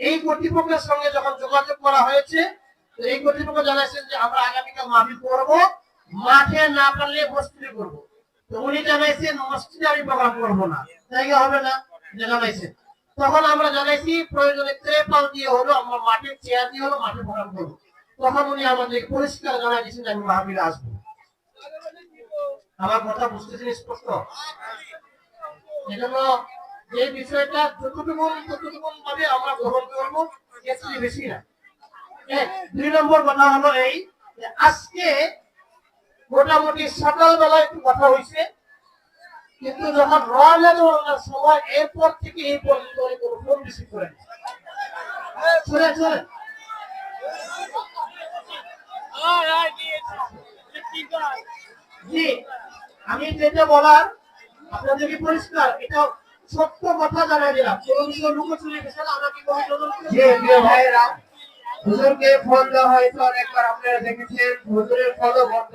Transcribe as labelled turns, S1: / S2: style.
S1: এই কর্তৃপক্ষের সঙ্গে যখন যোগাযোগ করা হয়েছে, তো এই কর্তৃপক্ষ জানাইছেন যে আমরা আগামীকাল মাহফিল করব, মাঠে না পারলে মসজিদে করব। তো উনি জানাইছেন, মসজিদে আমি প্রোগ্রাম করব না। জায়গা হবে না? জানাইছেন। তখন আমরা জানাইছি, প্রয়োজনে ত্রেপাল দিয়ে হলো, আমরা মাঠে চেয়ার দিয়ে হলো মাঠে প্রোগ্রাম করব। তখন উনি আমাদের পরিষ্কার জানাই দিয়েছেন আমি মাহফিলে আসব। আমার কথা বুঝতেছেন স্পষ্ট? এজন্য এই বিষয়টা যতটুকু, ততটুকু ভাবে আমরা গ্রহণ করব, এর বেশি না। দুই নম্বর কথা হলো এই আজকে মোটামুটি সকালবেলা একটু কথা হয়েছে। কিন্তু যখন রয়্যালের সময় এরপর থেকে এই পর্যন্ত উনি কোনো ফোন রিসিভ করেন শুনে শুনে। জি আমি যেটা বলার আপনাদেরকে পরিষ্কার? এটা সত্য কথা জানাই দিলাম। কোনো বিষয় লুকোচুরি বিষয় আমাকে
S2: হুজুরকে ফোন দেওয়া হয়েছে অনেকবার আপনারা দেখেছেন হুজুরের ফোনও বন্ধ।